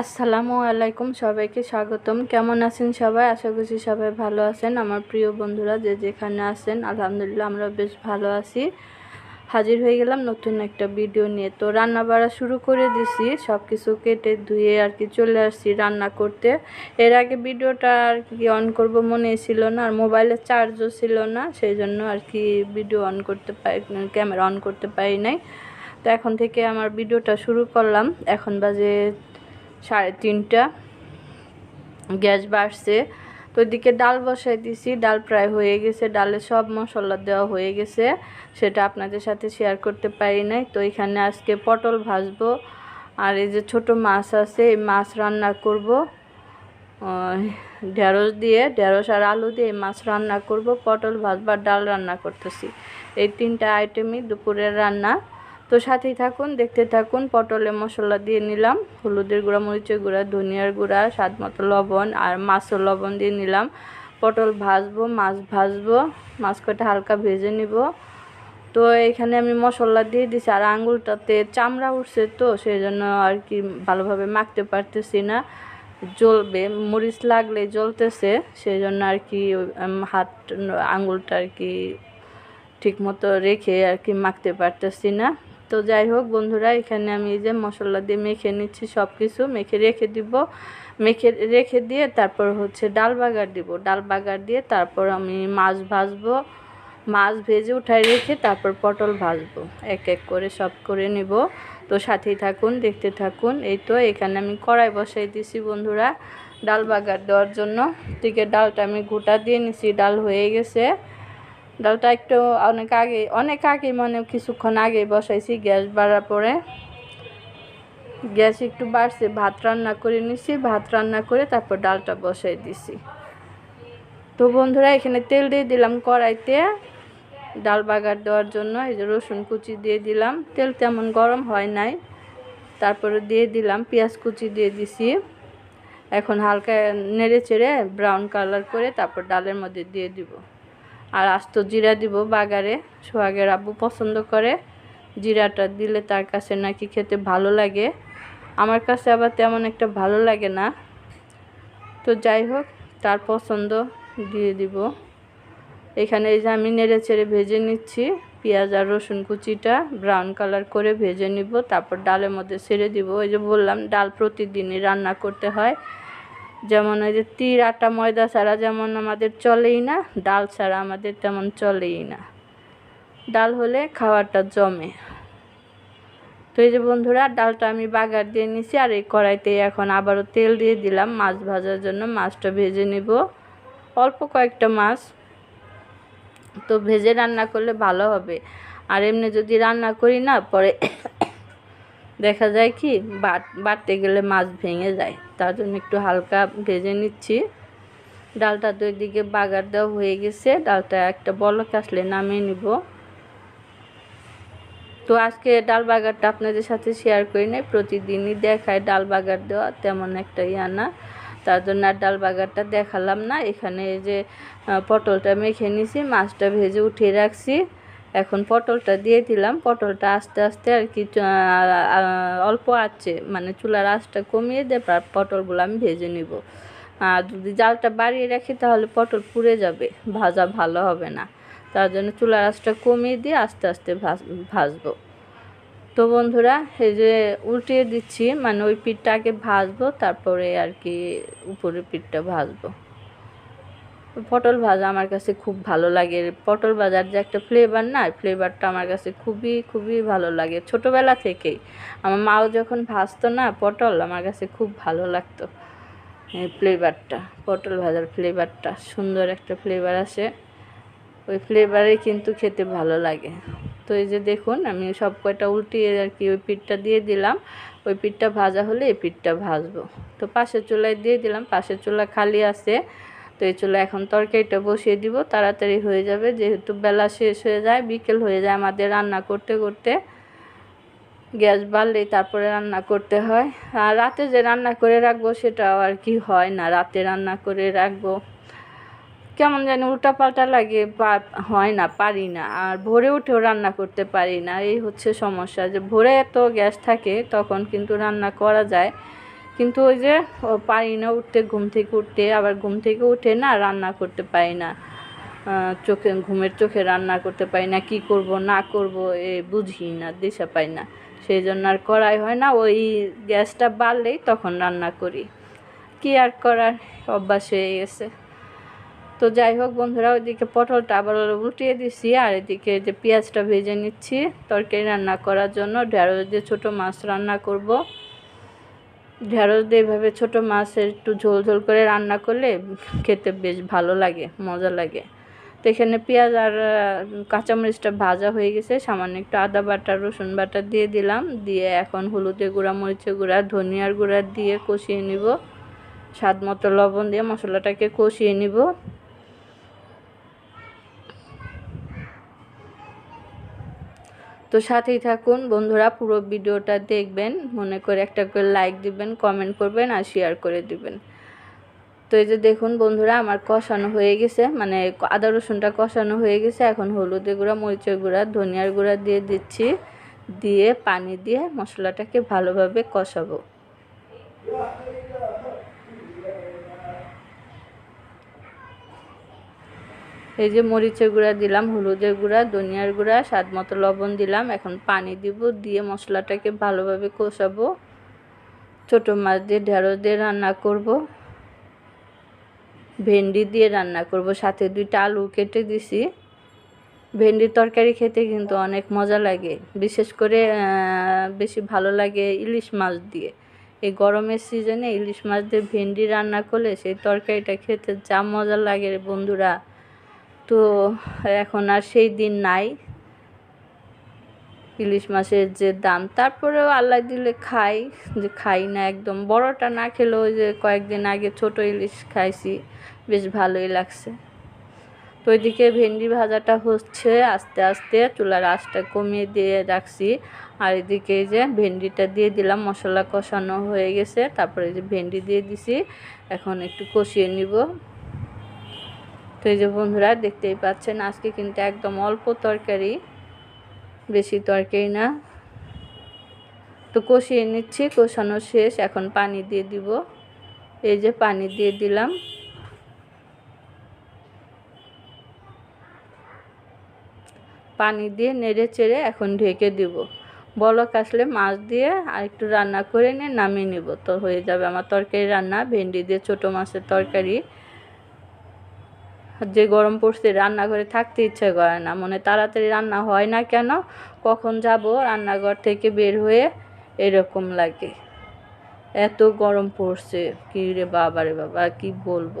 আসসালামু আলাইকুম সবাইকে স্বাগতম। কেমন আছেন সবাই? আশা করছি সবাই ভালো আছেন। আমার প্রিয় বন্ধুরা যে যেখানে আছেন, আলহামদুলিল্লাহ আমরা বেশ ভালো আছি। হাজির হয়ে গেলাম নতুন একটা ভিডিও নিয়ে। তো রান্না বাড়া শুরু করে দিছি। সব কিছু কেটে ধুয়ে আর কি চলে আসছি রান্না করতে। এর আগে ভিডিওটা আর কি অন করব মনে ছিল না, আর মোবাইলের চার্জও ছিল না সেই জন্য আর কি ভিডিও অন করতে পারি ক্যামেরা অন করতে পারি নাই। তো এখন থেকে আমার ভিডিওটা শুরু করলাম। এখন বাজে সাড়ে তিনটা। গ্যাস বাড়ছে। তো ওইদিকে ডাল বসাই দিছি। ডাল প্রায় হয়ে গেছে। ডালে সব মশলা দেওয়া হয়ে গেছে। সেটা আপনাদের সাথে শেয়ার করতে পারি নাই। তো এখানে আজকে পটল ভাজবো। আর এই যে ছোট মাছ আছে, এই মাছ রান্না করব। ঢেঁড়স দিয়ে, ঢেঁড়স আর আলু দিয়ে মাছ রান্না করব। পটল ভাজবার ডাল রান্না করতেছি। এই তিনটা আইটেমই দুপুরের রান্না। তো সাথেই থাকুন, দেখতে থাকুন, পটলে মশলা দিয়ে নিলাম, হলুদের গুঁড়া, মরিচের গুঁড়া, ধনিয়ার গুঁড়া স্বাদ মতো লবণ আর মাছও লবণ দিয়ে নিলাম। পটল ভাজবো, মাছ ভাজবো মাছ কটা হালকা ভেজে নিব। তো এখানে আমি মশলা দিয়ে দিছি, আর আঙুলটাতে চামড়া উঠছে তো সেই জন্য আর কি ভালোভাবে মাখতে পারতেছি না। জ্বলবে, মরিচ লাগলে জ্বলতেছে সেই জন্য আর কি হাত, আঙুলটা আর কি ঠিক মতো রেখে আর কি মাখতে পারতেছি না। তো যাই হোক বন্ধুরা, এখানে আমি এই যে মশলা দিয়ে মেখে নিচ্ছি সব কিছু মেখে রেখে দিব। মেখে রেখে দিয়ে তারপর হচ্ছে ডাল বাগার দিব। ডাল বাগার দিয়ে তারপর আমি মাছ ভাজবো। মাছ ভেজে উঠাই রেখে তারপর পটল ভাজবো। এক এক করে সব করে নেব। তো সাথেই থাকুন, দেখতে থাকুন। এই তো এখানে আমি কড়াই বসাই দিছি বন্ধুরা ডাল বাগার দেওয়ার জন্য। থেকে ডালটা আমি গোটা দিয়ে নিছি। ডাল হয়ে গেছে। ডালটা একটু অনেক আগে অনেক আগে মানে কিছুক্ষণ আগে বসাইছি, গ্যাস বাড়ার পরে। গ্যাস একটু বাড়ছে, ভাত রান্না করে নিছি, ভাত রান্না করে তারপর ডালটা বসাই দিছি। তো বন্ধুরা, এখানে তেল দিয়ে দিলাম কড়াইতে। ডাল বাগার দেওয়ার জন্য এই যে রসুন কুচি দিয়ে দিলাম। তেল তেমন গরম হয় নাই। তারপরে দিয়ে দিলাম, পেঁয়াজ কুচি দিয়ে দিছি। এখন হালকা নেড়ে চেড়ে ব্রাউন কালার করে তারপর ডালের মধ্যে দিয়ে দিব। আর আস্ত জিরা দিব বাগারে। সোহাগের আব্বু পছন্দ করে। জিরাটা দিলে তার কাছে নাকি খেতে ভালো লাগে। আমার কাছে আবার তেমন একটা ভালো লাগে না। তো যাই হোক, তার পছন্দ দিয়ে দিব। এখানে এই যে আমি নেড়ে চেড়ে ভেজে নিচ্ছি। পেঁয়াজ আর রসুন কুচিটা ব্রাউন কালার করে ভেজে নিব। তারপর ডালের মধ্যে ছেড়ে দিব। ওই যে বললাম, ডাল প্রতিদিনই রান্না করতে হয়। যেমন ওই যে তির, আটা, ময়দা ছাড়া যেমন আমাদের চলেই না, ডাল ছাড়া আমাদের তেমন চলেই না। ডাল হলে খাওয়াটা জমে। তো এই যে বন্ধুরা, ডালটা আমি বাগার দিয়ে নিছি আর এই কড়াইতে এখন আবারও তেল দিয়ে দিলাম। মাছ ভাজার জন্য মাছটা ভেজে নিব। অল্প কয়েকটা মাছ। তো ভেজে রান্না করলে ভালো হবে। আর এমনি যদি রান্না করি না, পরে দেখা যায় কি, বাট, বাটতে গেলে মাছ ভেঙে যায়। তার জন্য একটু হালকা ভেজে নিচ্ছি। ডালটা দুই দিকে বাগার দেওয়া হয়ে গেছে। ডালটা একটা বলক আসলে নামিয়ে নিব। তো আজকে ডাল বাগারটা আপনাদের সাথে শেয়ার করি নাই। প্রতিদিনই দেখায় ডাল বাগার দেওয়া, তেমন একটা ইয়া না। তার জন্য আর ডাল বাগারটা দেখালাম না। এখানে যে পটলটা মেখে নিছি, মাছটা ভেজে উঠিয়ে রাখছি। এখন পটলটা দিয়ে দিলাম। পটলটা আস্তে আস্তে আর কি অল্প আছে মানে চুলার আঁচটা কমিয়ে দিয়ে পটলগুলো আমি ভেজে নিব। আর যদি জালটা বাড়িয়ে রাখি তাহলে পটল পুড়ে যাবে, ভাজা ভালো হবে না। তার জন্য চুলার আঁচটা কমিয়ে দিয়ে আস্তে আস্তে ভাজবো। তো বন্ধুরা, এই যে উল্টিয়ে দিচ্ছি মানে ওই পিঠটা আগে ভাজবো, তারপরে আর কি উপরের পিঠটা ভাজবো। পটল ভাজা আমার কাছে খুব ভালো লাগে। পটল ভাজার যে একটা ফ্লেভার না ফ্লেভারটা আমার কাছে খুবই খুবই ভালো লাগে। ছোটোবেলা থেকেই। আমার মাও যখন ভাজতো না পটল, আমার কাছে খুব ভালো লাগতো। এই ফ্লেভারটা পটল ভাজার ফ্লেভারটা সুন্দর একটা ফ্লেভার আসে। ওই ফ্লেভারে কিন্তু খেতে ভালো লাগে। তো এই যে দেখুন, আমি সব কয়টা উল্টিয়ে আর কি ওই পিঠটা দিয়ে দিলাম। ওই পিঠটা ভাজা হলে এই পিঠটা ভাজবো। তো পাশের চুলায় দিয়ে দিলাম, পাশের চুলা খালি আছে। তো এই চুলা এখন তরকারিটা বসিয়ে দিব, তাড়াতাড়ি হয়ে যাবে, যেহেতু বেলা শেষ হয়ে যায়, বিকেল হয়ে যায় আমাদের রান্না করতে করতে। গ্যাস বাড়লেই তারপরে রান্না করতে হয়। আর রাতে যে রান্না করে রাখব সেটাও আর কি হয় না, রাতে রান্না করে রাখব। কেমন জানি উল্টাপাল্টা লাগে হয় না, পারি না, আর ভোরে উঠেও রান্না করতে পারি না। এই হচ্ছে সমস্যা যে ভোরে এত গ্যাস থাকে, তখন কিন্তু রান্না করা যায়। কিন্তু ওই যে পারি না উঠতে, ঘুম থেকে উঠতে। আবার ঘুম থেকে উঠে না রান্না করতে পারি না। চোখে, ঘুমের চোখে রান্না করতে পারি না। কি করব, না করব, এ বুঝি না, দিশা পাই না। সেই জন্য আর করাই হয় না। ওই গ্যাসটা বাড়লেই তখন রান্না করি। কি আর করার? অভ্যাস হয়ে গেছে। তো যাই হোক বন্ধুরা, ওইদিকে পটলটা আবার উল্টিয়ে দিছি। আর এদিকে যে পেঁয়াজটা ভেজে নিচ্ছি, তরকারি রান্না করার জন্য। ঢেঁড়স দিয়ে ছোটো মাছ রান্না করব। ঢেঁড়স দিয়ে এভাবে ছোটো মাছ একটু ঝোল ঝোল করে রান্না করলে খেতে বেশ ভালো লাগে, মজা লাগে। তো এখানে পেঁয়াজ আর কাঁচামরিচটা ভাজা হয়ে গেছে, সামান্য একটু আদা বাটা, রসুন বাটা দিয়ে দিলাম, দিয়ে এখন হলুদের গুঁড়া, মরিচের গুঁড়া, ধনিয়ার গুঁড়া দিয়ে কষিয়ে নিব। স্বাদ মতো লবণ দিয়ে মশলাটাকে কষিয়ে নিব। তো সাথেই থাকুন, বন্ধুরা, পুরো ভিডিওটা দেখবেন, মনে করে একটা করে লাইক দিবেন কমেন্ট করবেন আর শেয়ার করে দিবেন। তো এই যে দেখুন বন্ধুরা, আমার কষানো হয়ে গেছে মানে আদা রসুনটা কষানো হয়ে গেছে, এখন হলুদের গুঁড়া, মরিচের গুঁড়া, ধনিয়ার গুঁড়া দিয়ে দিচ্ছি, দিয়ে পানি দিয়ে মশলাটাকে ভালোভাবে কষাবো। এই যে মরিচের গুঁড়া দিলাম, হলুদের গুঁড়া, ধনিয়ার গুঁড়া, স্বাদ মতো লবণ দিলাম। এখন পানি দিব, দিয়ে মশলাটাকে ভালোভাবে কষাবো। ছোটো মাছ দিয়ে, ঢেঁড়স দিয়ে রান্না করব। ভেন্ডি দিয়ে রান্না করব। সাথে দুইটা আলু কেটে দিছি। ভেন্ডির তরকারি খেতে কিন্তু অনেক মজা লাগে। বিশেষ করে বেশি ভালো লাগে ইলিশ মাছ দিয়ে। এই গরমের সিজনে ইলিশ মাছ দিয়ে ভেন্ডি রান্না করলে সেই তরকারিটা খেতে যা মজা লাগে বন্ধুরা। তো এখন আর সেই দিন নাই। ইলিশ মাছের যে দাম, তারপরেও আল্লাহ দিলে খাই, যে খাই না একদম। বড়টা না খেলেও যে কয়েকদিন আগে ছোট ইলিশ খাইছি, বেশ ভালোই লাগছে। তো ওইদিকে ভেন্ডি ভাজাটা হচ্ছে, আস্তে আস্তে চুলার আঁচটা কমিয়ে দিয়ে রাখছি। আর এদিকে যে ভেন্ডিটা দিয়ে দিলাম, মশলা কষানো হয়ে গেছে, তারপরে যে ভেন্ডি দিয়ে দিছি। এখন একটু কষিয়ে নিব। তো এই যে বন্ধুরা দেখতেই পাচ্ছেন, আজকে কিন্তু একদম অল্প তরকারি, বেশি তরকারি না। তো কষিয়ে নিচ্ছি, কষানো শেষ, এখন পানি দিয়ে দিব। এই যে পানি দিয়ে দিলাম। পানি দিয়ে নেড়ে চেড়ে এখন ঢেকে দিব। বলক আসলে মাছ দিয়ে আর একটু রান্না করে নিয়ে নামিয়ে নিব। তো হয়ে যাবে আমার তরকারি রান্না, ভেন্ডি দিয়ে ছোটো মাছের তরকারি। যে গরম পড়ছে, রান্নাঘরে থাকতে ইচ্ছে করে না। মনে তাড়াতাড়ি রান্না হয় না কেন? কখন যাব? রান্নাঘর থেকে বের হয়ে এরকম লাগে। এত গরম পড়ছে, কি রে বাবা রে বাবা কি বলব?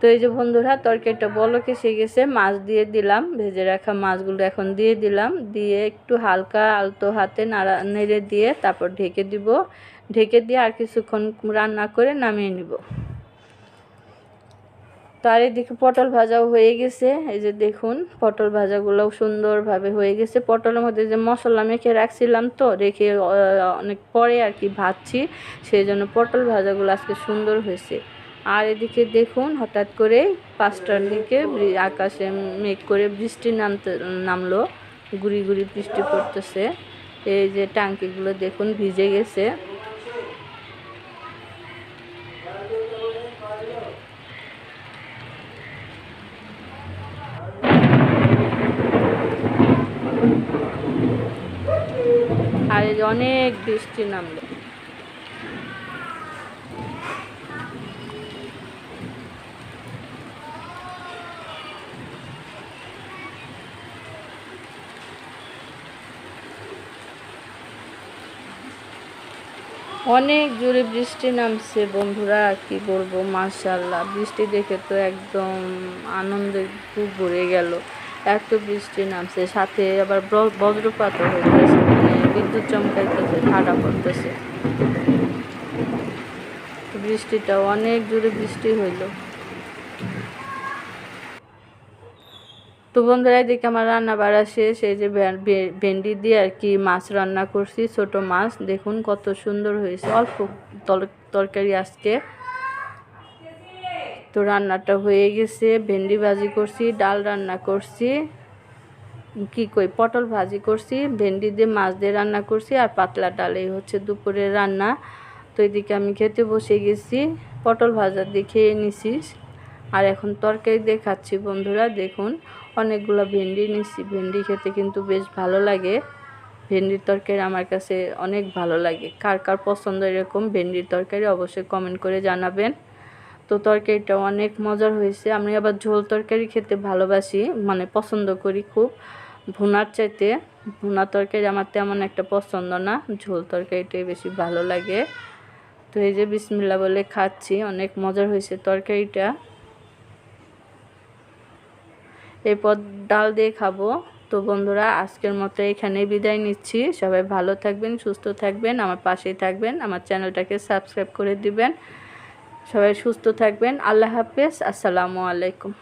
তো এই যে বন্ধুরা, তরকারিটা বলক এসে গেছে। মাছ দিয়ে দিলাম, ভেজে রাখা মাছগুলো এখন দিয়ে দিলাম। দিয়ে একটু হালকা আলতো হাতে নাড়া, নেড়ে দিয়ে তারপর ঢেকে দিব। ঢেকে দিয়ে আর কিছুক্ষণ রান্না করে নামিয়ে নিব। তো আর এদিকে পটল ভাজাও হয়ে গেছে। এই যে দেখুন, পটল ভাজাগুলোও সুন্দরভাবে হয়ে গেছে। পটলের মধ্যে যে মশলা মেখে রাখছিলাম তো, রেখে অনেক পরে আর কি ভাজছি। সেই জন্য পটল ভাজাগুলো আজকে সুন্দর হয়েছে। আর এদিকে দেখুন, হঠাৎ করে পাঁচটার দিকে আকাশে মেঘ করে বৃষ্টি নামতে, নামলো। গুড়ি গুড়ি বৃষ্টি পড়তেছে। এই যে টাঙ্কিগুলো দেখুন ভিজে গেছে। আর অনেক বৃষ্টি নামলো। অনেক জোরে বৃষ্টি নামছে বন্ধুরা, কি বলব মাশাল্লাহ বৃষ্টি দেখে তো একদম আনন্দে খুব ভরে গেল। এত বৃষ্টি নামছে, সাথে আবার ব্র- বজ্রপাতও মানে বিদ্যুৎ চমকাইতেছে ঠাডা পড়তেছে। বৃষ্টিটা অনেক জোরে বৃষ্টি হইল। তো বন্ধুরা, এদিকে আমার রান্না বাড়া শেষ। এই যে ভেন্ডি দিয়ে আর কি মাছ রান্না করছি, ছোট মাছ। দেখুন কত সুন্দর হয়েছে। অল্প তর- তরকারি আজকে। তো রান্নাটা হয়ে গেছে। ভেন্ডি ভাজি করছি, ডাল রান্না করছি। কি কই, পটল ভাজি করছি, ভেন্ডি দিয়ে মাছ দিয়ে রান্না করছি, আর পাতলা ডাল, এই হচ্ছে দুপুরের রান্না। তো এদিকে আমি খেতে বসে গেছি, পটল ভাজা দিয়ে খেয়ে নিছি। আর এখন তরকারি দিয়ে খাচ্ছি, বন্ধুরা, দেখুন, অনেকগুলো ভেন্ডি নিছি। ভেন্ডি খেতে কিন্তু বেশ ভালো লাগে। ভেন্ডির তরকারি আমার কাছে অনেক ভালো লাগে। কার কার পছন্দ এরকম ভেন্ডির তরকারি অবশ্যই কমেন্ট করে জানাবেন। তো তরকারিটা অনেক মজার হয়েছে। আমি আবার ঝোল তরকারি খেতে ভালোবাসি মানে পছন্দ করি খুব। ভুনার চাইতে, ভুনা তরকারি আমার তেমন একটা পছন্দ না। ঝোল তরকারিটাই বেশি ভালো লাগে। তো এই যে বিসমিল্লা বলে খাচ্ছি, অনেক মজার হয়েছে তরকারিটা। এরপর ডাল দিয়ে খাব। তো বন্ধুরা, আজকের মতো এখানে বিদায় নিচ্ছি। সবাই ভালো থাকবেন, সুস্থ থাকবেন, আমার পাশেই থাকবেন, আমার চ্যানেলটাকে সাবস্ক্রাইব করে দিবেন। সবাই সুস্থ থাকবেন, আল্লাহ হাফেজ, আসসালামু আলাইকুম।